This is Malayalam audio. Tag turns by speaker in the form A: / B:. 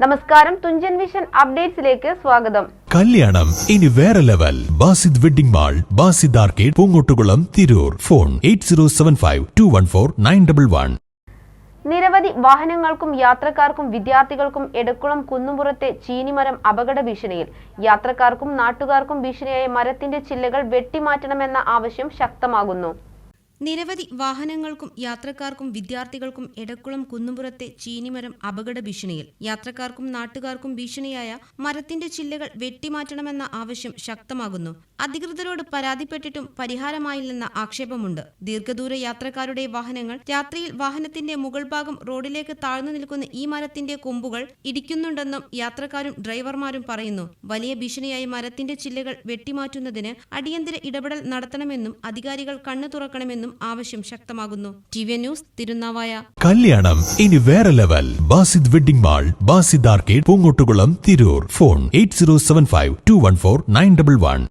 A: നമസ്കാരം തുഞ്ചൻ വിഷൻ അപ്ഡേറ്റ്സിലേക്ക് സ്വാഗതം.
B: കല്യാണം ഇനി വേറെ level. Basid wedding mall Basid arcade Poongottukulam Tirur. Phone eight
A: നിരവധി വാഹനങ്ങൾക്കും യാത്രക്കാർക്കും വിദ്യാർത്ഥികൾക്കും എടക്കുളം കുന്നുംപുറത്തെ ചീനിമരം അപകട ഭീഷണിയിൽ. യാത്രക്കാർക്കും നാട്ടുകാർക്കും ഭീഷണിയായ മരത്തിന്റെ ചില്ലകൾ വെട്ടിമാറ്റണമെന്ന ആവശ്യം ശക്തമാകുന്നു.
C: നിരവധി വാഹനങ്ങൾക്കും യാത്രക്കാർക്കും വിദ്യാർത്ഥികൾക്കും എടക്കുളം കുന്നുംപുറത്തെ ചീനിമരം അപകട ഭീഷണിയിൽ. യാത്രക്കാർക്കും നാട്ടുകാർക്കും ഭീഷണിയായ മരത്തിന്റെ ചില്ലകൾ വെട്ടിമാറ്റണമെന്ന ആവശ്യം ശക്തമാകുന്നു. അധികൃതരോട് പരാതിപ്പെട്ടിട്ടും പരിഹാരമായില്ലെന്ന ആക്ഷേപമുണ്ട്. ദീർഘദൂര യാത്രക്കാരുടെ വാഹനങ്ങൾ രാത്രിയിൽ വാഹനത്തിന്റെ മുകൾ ഭാഗം റോഡിലേക്ക് താഴ്ന്നു നിൽക്കുന്ന ഈ മരത്തിന്റെ കൊമ്പുകൾ ഇടിക്കുന്നുണ്ടെന്നും യാത്രക്കാരും ഡ്രൈവർമാരും പറയുന്നു. വലിയ ഭീഷണിയായി മരത്തിന്റെ ചില്ലകൾ വെട്ടിമാറ്റുന്നതിന് അടിയന്തര ഇടപെടൽ നടത്തണമെന്നും അധികാരികൾ കണ്ണു തുറക്കണമെന്നും ആവശ്യം ശക്തമാകുന്നു. T V news Thirunavaya.
B: കല്യാണം ഇനി വേറെ level. Basid wedding mall Basid arcade Poongottukulam Tirur. Phone eight zero seven five two one four nine double one.